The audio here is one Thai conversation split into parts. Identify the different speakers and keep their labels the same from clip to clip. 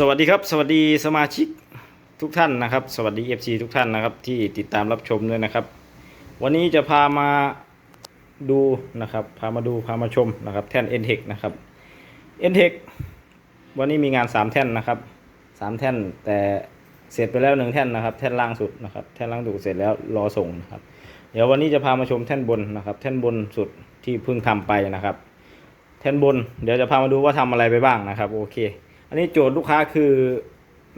Speaker 1: สวัสดีครับ สวัสดีสมาชิกทุกท่านนะครับ สวัสดี FC ทุกท่านนะครับ ที่ติดตามรับชมด้วยนะครับ วันนี้จะพามาดูนะครับ พามาดูพามาชมนะครับ แท่น n t e c h นะครับ n t e c h วันนี้มีงาน 3 แท่นนะครับ 3 แท่นแต่เสร็จไปแล้วหนึ่งแท่นนะครับ แท่นล่างสุดนะครับ แท่นล่างสุดเสร็จแล้วรอส่งนะครับ เดี๋ยววันนี้จะพามาชมแท่นบนนะครับ แท่นบนสุดที่เพิ่งทำไปนะครับ แท่นบน เดี๋ยวจะพามาดูว่าทำอะไรไปบ้างนะครับ โอเค อันนี้โจทย์ลูกค้าคือ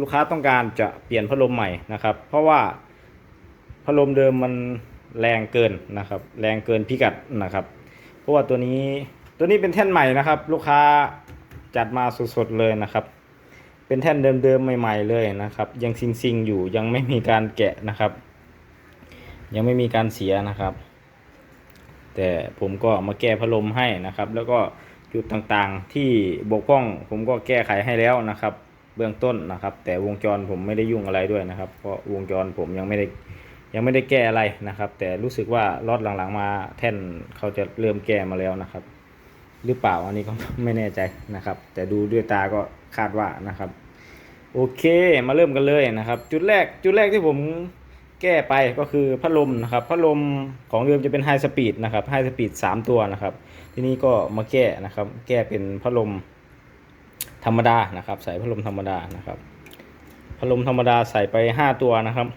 Speaker 1: ลูกค้าต้องการจะเปลี่ยนพัดลมใหม่นะครับ เพราะว่าพัดลมเดิมมันแรงเกินนะครับ แรงเกินพิกัดนะครับ เพราะว่าตัวนี้ตัวนี้เป็นแท่นใหม่นะครับ ลูกค้าจัดมาสดๆเลยนะครับ เป็นแท่นเดิมๆใหม่ ๆเลยนะครับ ยังซิงๆอยู่ยังไม่มีการแกะนะครับ ยังไม่มีการเสียนะครับ แต่ผมก็มาแก้พัดลมให้นะครับ แล้วก็ จุดต่างๆ ที่บกพร่องผมก็แก้ไขให้แล้วนะครับ เบื้องต้นนะครับ แต่วงจรผมไม่ได้ยุ่งอะไรด้วยนะครับ เพราะวงจรผมยังไม่ได้ยังไม่ได้แก้อะไรนะครับ แต่รู้สึกว่าลอตหลังๆมาแท่นเขาจะเริ่มแก้มาแล้วนะครับ หรือเปล่าอันนี้ก็ไม่แน่ใจนะครับ แต่ดูด้วยตาก็คาดว่านะครับ โอเคมาเริ่มกันเลยนะครับ จุดแรกจุดแรกที่ผม แก้ไปก็คือพัดลมนะครับพัดลมของเดิมจะเป็นไฮสปีดนะครับไฮสปีด3ตัวนะครับ ที่นี้ก็มาแก้นะครับ แก้เป็นพัดลมธรรมดานะครับ ใส่พัดลมธรรมดานะครับพัดลมธรรมดาใส่ไป5ตัวนะครับ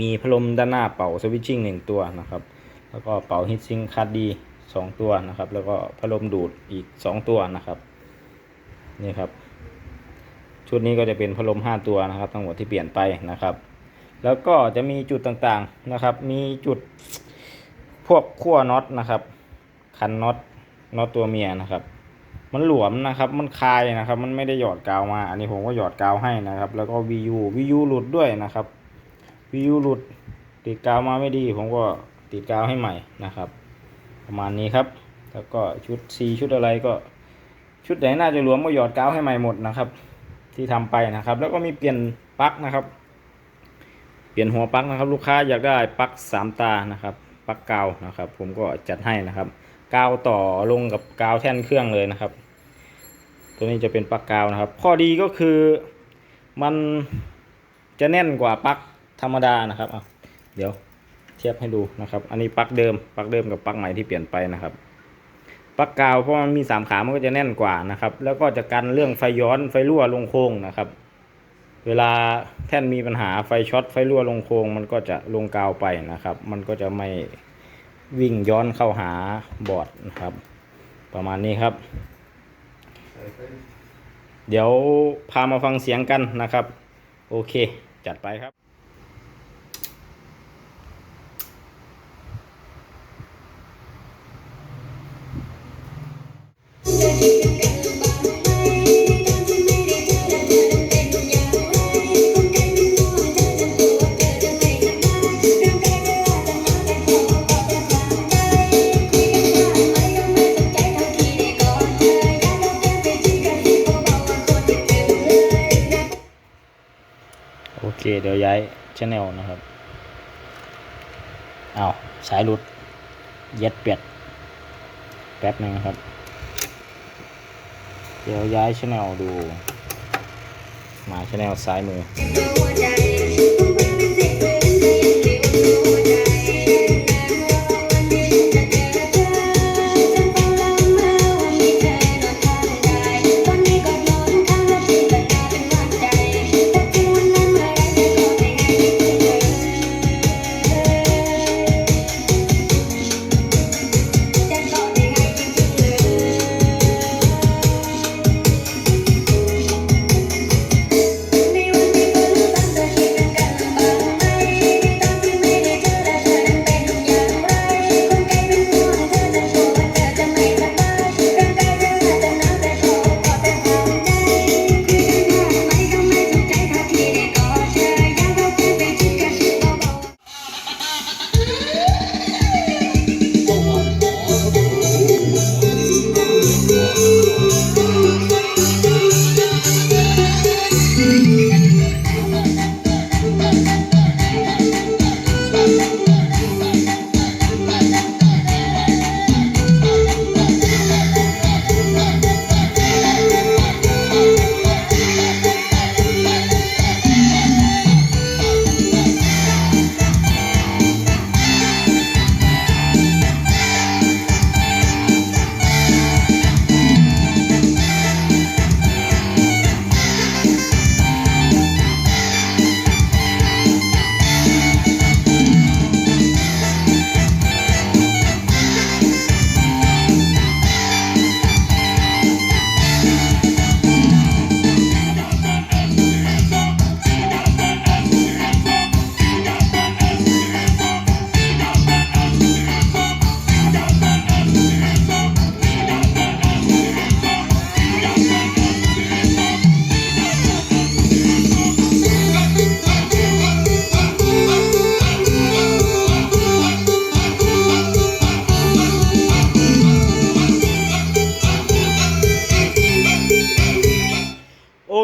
Speaker 1: มีพัดลมด้านหน้าเป่าสวิตชิ่งหนึ่งตัวนะครับ แล้วก็เป่าฮีทซิงคัดดีสองตัวนะครับ แล้วก็พัดลมดูดอีก2ตัวนะครับนี่ครับชุดนี้ก็จะเป็นพัดลม5ตัวนะครับ ทั้งหมดที่เปลี่ยนไปนะครับ แล้วก็จะมีจุดต่างๆนะครับ มีจุดพวกขั้วน็อตนะครับ คันน็อตน็อตตัวเมียนะครับ มันหลวมนะครับ มันคายนะครับ มันไม่ได้หยอดกาวมา อันนี้ผมก็หยอดกาวให้นะครับ แล้วก็ VU VU หลุดด้วยนะครับ VU หลุดติดกาวมาไม่ดี ผมก็ติดกาวให้ใหม่นะครับ ประมาณนี้ครับ แล้วก็ชุด C ชุดอะไรก็ ชุดไหนน่าจะหลวมก็หยอดกาวให้ใหม่หมดนะครับ ที่ทำไปนะครับ แล้วก็มีเปลี่ยนปลั๊กนะครับ ปลี่ยนหัวปลั๊กนะครับ ลูกค้าอยากได้ปลั๊กสามตานะครับปลั๊กกาวนะครับ ผมก็จัดให้นะครับกาวต่อลงกับกาวแท่นเครื่องเลยนะครับ ตัวนี้จะเป็นปลั๊กกาวนะครับ ข้อดีก็คือมันจะแน่นกว่าปลั๊กธรรมดานะครับเดี๋ยวเทียบให้ดูนะครับ อันนี้ปลั๊กเดิมปลั๊กเดิมกับปลั๊กใหม่ที่เปลี่ยนไปนะครับปลั๊กกาวเพราะมันมีสามขามันก็จะแน่นกว่านะครับ แล้วก็จะกันเรื่องไฟย้อนไฟรั่วลงโค้งนะครับ เวลาแท่นมีปัญหาไฟช็อตไฟรั่วลงโครงมันก็จะลงกาวไปนะครับ มันก็จะไม่วิ่งย้อนเข้าหาบอร์ดนะครับ ประมาณนี้ครับ เดี๋ยวพามาฟังเสียงกันนะครับ โอเค จัดไปครับ เคเดี๋ยวย้ายชแนลนะครับเอาสายหลุด เย็ดเป็ดแป๊บหนึงนะครับ เดี๋ยวย้ายชแนลดู มาชแนลซ้ายมือ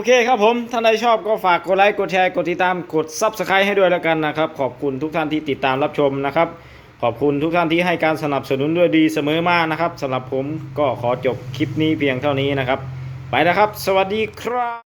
Speaker 2: เค
Speaker 1: ครับผม ท่านใดชอบก็ฝากกดไลค์ กดแชร์ กดติดตาม กดซับสไครต์ให้ด้วยแล้วกันนะครับ ขอบคุณทุกท่านที่ติดตามรับชมนะครับ ขอบคุณทุกท่านที่ให้การสนับสนุนด้วยดีเสมอมานะครับสำหรับผมก็ขอจบคลิปนี้เพียงเท่านี้นะครับ ไปนะครับ สวัสดีครับ